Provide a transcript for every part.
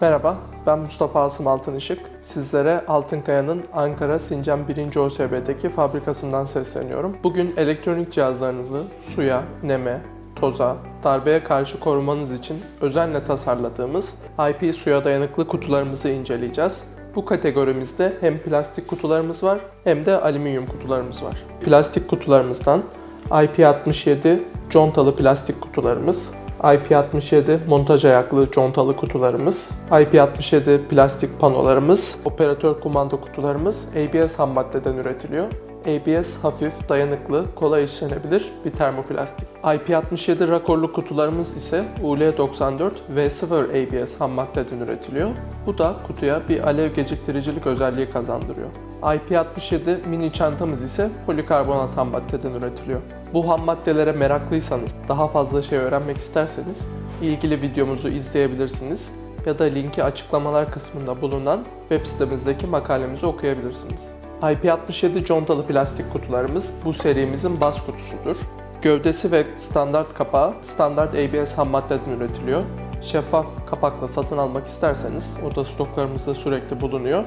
Merhaba, ben Mustafa Asım Altınışık. Sizlere Altınkaya'nın Ankara Sincan 1. OSB'deki fabrikasından sesleniyorum. Bugün elektronik cihazlarınızı suya, neme, toza, darbeye karşı korumanız için özenle tasarladığımız IP suya dayanıklı kutularımızı inceleyeceğiz. Bu kategorimizde hem plastik kutularımız var hem de alüminyum kutularımız var. Plastik kutularımızdan IP67 contalı plastik kutularımız, IP67 montaj ayaklı contalı kutularımız, IP67 plastik panolarımız, operatör kumanda kutularımız ABS ham maddeden üretiliyor. ABS hafif, dayanıklı, kolay işlenebilir bir termoplastik. IP67 rakorlu kutularımız ise UL94 V0 ABS ham maddeden üretiliyor. Bu da kutuya bir alev geciktiricilik özelliği kazandırıyor. IP67 mini çantamız ise polikarbonat ham maddeden üretiliyor. Bu ham maddelere meraklıysanız, daha fazla şey öğrenmek isterseniz ilgili videomuzu izleyebilirsiniz ya da linki açıklamalar kısmında bulunan web sitemizdeki makalemizi okuyabilirsiniz. IP67 contalı plastik kutularımız bu serimizin baz kutusudur. Gövdesi ve standart kapağı standart ABS ham maddeden üretiliyor. Şeffaf kapakla satın almak isterseniz o da stoklarımızda sürekli bulunuyor.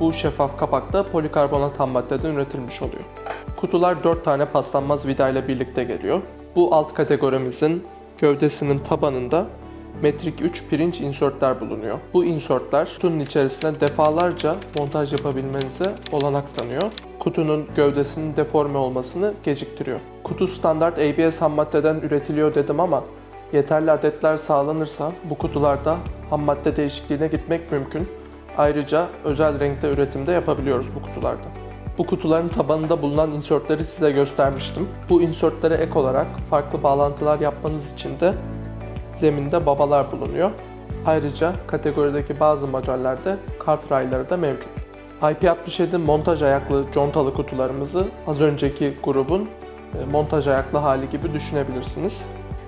Bu şeffaf kapak da polikarbonat ham maddeden üretilmiş oluyor. Kutular 4 tane paslanmaz vida ile birlikte geliyor. Bu alt kategorimizin gövdesinin tabanında metrik 3 pirinç insertler bulunuyor. Bu insertler kutunun içerisine defalarca montaj yapabilmenize olanak tanıyor. Kutunun gövdesinin deforme olmasını geciktiriyor. Kutu standart ABS ham maddeden üretiliyor dedim ama yeterli adetler sağlanırsa bu kutularda ham madde değişikliğine gitmek mümkün. Ayrıca özel renkte üretimde yapabiliyoruz bu kutularda. Bu kutuların tabanında bulunan insertleri size göstermiştim. Bu insertlere ek olarak farklı bağlantılar yapmanız için de zeminde babalar bulunuyor. Ayrıca kategorideki bazı modellerde kart rayları da mevcut. IP67 montaj ayaklı contalı kutularımızı az önceki grubun e, montaj ayaklı hali gibi düşünebilirsiniz.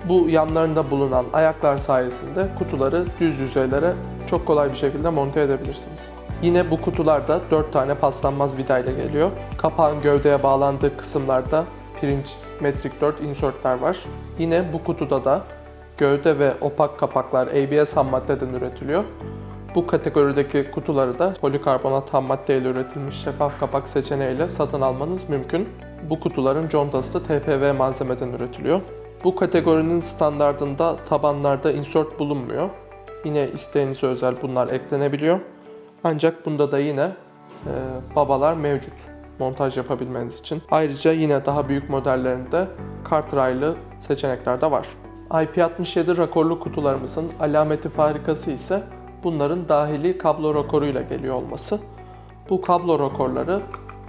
Bu yanlarında bulunan ayaklar sayesinde kutuları düz yüzeylere çok kolay bir şekilde monte edebilirsiniz. Yine bu kutularda 4 tane paslanmaz vida ile geliyor. Kapağın gövdeye bağlandığı kısımlarda pirinç metrik 4 insertler var. Yine bu kutuda da gövde ve opak kapaklar ABS ham maddeden üretiliyor. Bu kategorideki kutuları da polikarbonat ham madde ile üretilmiş şeffaf kapak seçeneğiyle satın almanız mümkün. Bu kutuların contası da TPV malzemeden üretiliyor. Bu kategorinin standardında tabanlarda insert bulunmuyor. Yine isteğinize özel bunlar eklenebiliyor. Ancak bunda da yine e, babalar mevcut montaj yapabilmeniz için. Ayrıca yine daha büyük modellerinde kart raylı seçenekler de var. IP67 rakorlu kutularımızın alameti farikası ise bunların dahili kablo rakoruyla geliyor olması. Bu kablo rakorları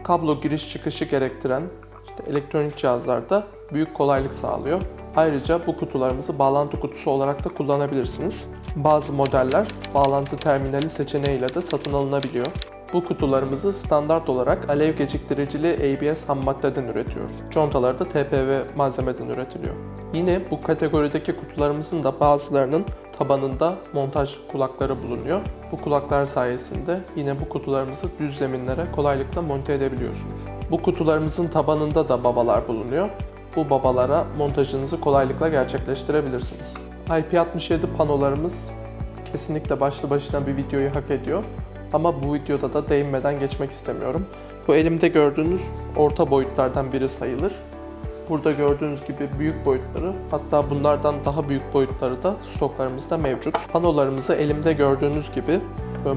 kablo giriş çıkışı gerektiren işte elektronik cihazlarda büyük kolaylık sağlıyor. Ayrıca bu kutularımızı bağlantı kutusu olarak da kullanabilirsiniz. Bazı modeller bağlantı terminali seçeneğiyle de satın alınabiliyor. Bu kutularımızı standart olarak alev geciktiricili ABS ham maddeden üretiyoruz. Contaları da TPV malzemeden üretiliyor. Yine bu kategorideki kutularımızın da bazılarının tabanında montaj kulakları bulunuyor. Bu kulaklar sayesinde yine bu kutularımızı düz zeminlere kolaylıkla monte edebiliyorsunuz. Bu kutularımızın tabanında da babalar bulunuyor. Bu babalara montajınızı kolaylıkla gerçekleştirebilirsiniz. IP67 panolarımız kesinlikle başlı başına bir videoyu hak ediyor. Ama bu videoda da değinmeden geçmek istemiyorum. Bu elimde gördüğünüz orta boyutlardan biri sayılır. Burada gördüğünüz gibi büyük boyutları hatta bunlardan daha büyük boyutları da stoklarımızda mevcut. Panolarımızı elimde gördüğünüz gibi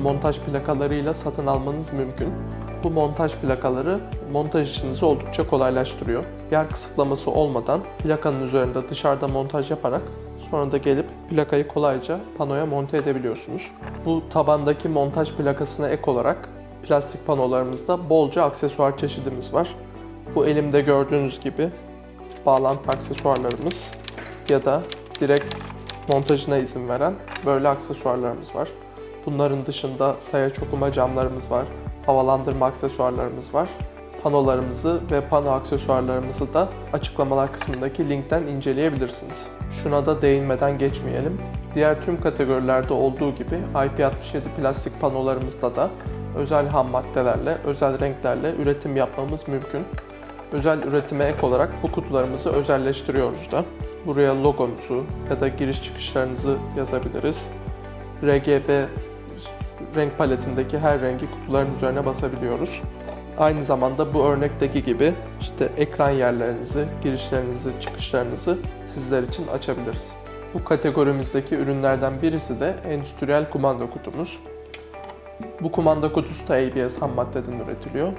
montaj plakalarıyla satın almanız mümkün. Bu montaj plakaları montaj işinizi oldukça kolaylaştırıyor. Yer kısıtlaması olmadan plakanın üzerinde dışarıda montaj yaparak Sonra da gelip plakayı kolayca panoya monte edebiliyorsunuz. Bu tabandaki montaj plakasına ek olarak plastik panolarımızda bolca aksesuar çeşidimiz var. Bu elimde gördüğünüz gibi bağlantı aksesuarlarımız ya da direkt montajına izin veren böyle aksesuarlarımız var. Bunların dışında sayaç okuma camlarımız var, havalandırma aksesuarlarımız var panolarımızı ve pano aksesuarlarımızı da açıklamalar kısmındaki linkten inceleyebilirsiniz. Şuna da değinmeden geçmeyelim. Diğer tüm kategorilerde olduğu gibi IP67 plastik panolarımızda da özel ham maddelerle, özel renklerle üretim yapmamız mümkün. Özel üretime ek olarak bu kutularımızı özelleştiriyoruz da. Buraya logonuzu ya da giriş çıkışlarınızı yazabiliriz. RGB renk paletindeki her rengi kutuların üzerine basabiliyoruz. Aynı zamanda bu örnekteki gibi işte ekran yerlerinizi, girişlerinizi, çıkışlarınızı sizler için açabiliriz. Bu kategorimizdeki ürünlerden birisi de endüstriyel kumanda kutumuz. Bu kumanda kutusu da ABS ham maddeden üretiliyor.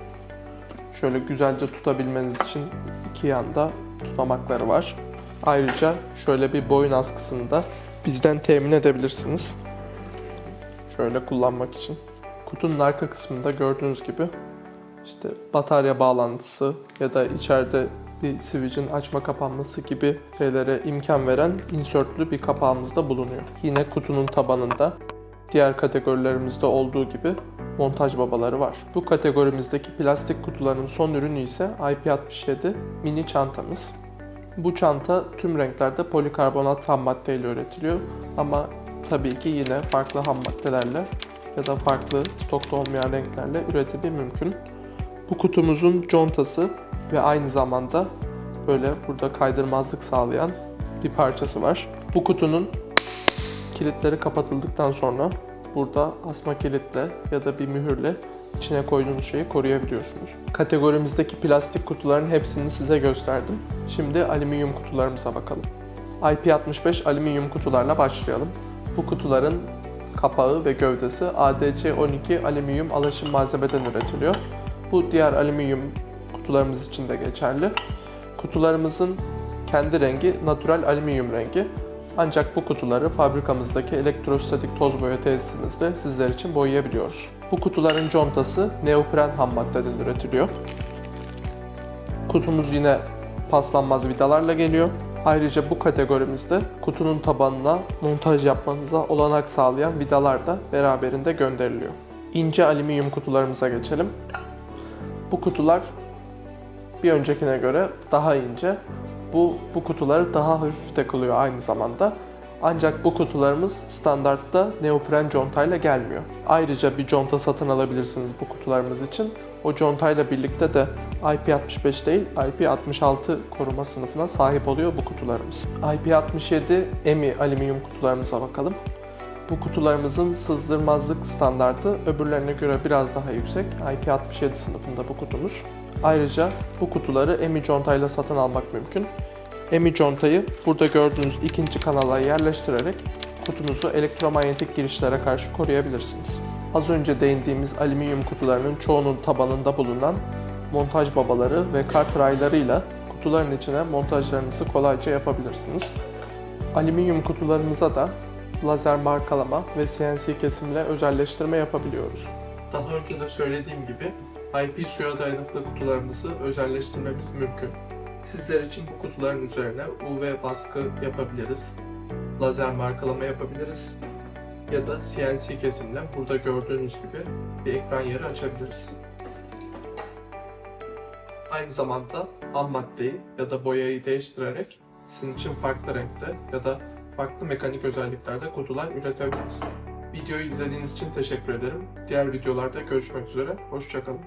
Şöyle güzelce tutabilmeniz için iki yanda tutamakları var. Ayrıca şöyle bir boyun askısını da bizden temin edebilirsiniz. Şöyle kullanmak için. Kutunun arka kısmında gördüğünüz gibi işte batarya bağlantısı ya da içeride bir switch'in açma kapanması gibi şeylere imkan veren insertlü bir kapağımız da bulunuyor. Yine kutunun tabanında diğer kategorilerimizde olduğu gibi montaj babaları var. Bu kategorimizdeki plastik kutuların son ürünü ise IP67 mini çantamız. Bu çanta tüm renklerde polikarbonat ham maddeyle üretiliyor ama tabii ki yine farklı ham maddelerle ya da farklı stokta olmayan renklerle üretimi mümkün. Bu kutumuzun contası ve aynı zamanda böyle burada kaydırmazlık sağlayan bir parçası var. Bu kutunun kilitleri kapatıldıktan sonra burada asma kilitle ya da bir mühürle içine koyduğunuz şeyi koruyabiliyorsunuz. Kategorimizdeki plastik kutuların hepsini size gösterdim. Şimdi alüminyum kutularımıza bakalım. IP65 alüminyum kutularla başlayalım. Bu kutuların kapağı ve gövdesi ADC12 alüminyum alaşım malzemeden üretiliyor. Bu diğer alüminyum kutularımız için de geçerli. Kutularımızın kendi rengi natural alüminyum rengi. Ancak bu kutuları fabrikamızdaki elektrostatik toz boya tesisimizde sizler için boyayabiliyoruz. Bu kutuların contası neopren ham maddeden üretiliyor. Kutumuz yine paslanmaz vidalarla geliyor. Ayrıca bu kategorimizde kutunun tabanına montaj yapmanıza olanak sağlayan vidalar da beraberinde gönderiliyor. İnce alüminyum kutularımıza geçelim. Bu kutular bir öncekine göre daha ince. Bu, bu kutuları daha hafif de kılıyor aynı zamanda. Ancak bu kutularımız standartta neopren contayla gelmiyor. Ayrıca bir conta satın alabilirsiniz bu kutularımız için. O contayla birlikte de IP65 değil IP66 koruma sınıfına sahip oluyor bu kutularımız. IP67 EMI alüminyum kutularımıza bakalım. Bu kutularımızın sızdırmazlık standartı öbürlerine göre biraz daha yüksek. IP67 sınıfında bu kutumuz. Ayrıca bu kutuları EMI contayla satın almak mümkün. EMI contayı burada gördüğünüz ikinci kanala yerleştirerek kutunuzu elektromanyetik girişlere karşı koruyabilirsiniz. Az önce değindiğimiz alüminyum kutularının çoğunun tabanında bulunan montaj babaları ve kart raylarıyla kutuların içine montajlarınızı kolayca yapabilirsiniz. Alüminyum kutularımıza da lazer markalama ve CNC kesimle özelleştirme yapabiliyoruz. Daha önce de söylediğim gibi IP suya dayanıklı kutularımızı özelleştirmemiz mümkün. Sizler için bu kutuların üzerine UV baskı yapabiliriz. Lazer markalama yapabiliriz. Ya da CNC kesimle burada gördüğünüz gibi bir ekran yeri açabiliriz. Aynı zamanda ham maddeyi ya da boyayı değiştirerek sizin için farklı renkte ya da farklı mekanik özelliklerde kutular üretebiliriz. Videoyu izlediğiniz için teşekkür ederim. Diğer videolarda görüşmek üzere. Hoşçakalın.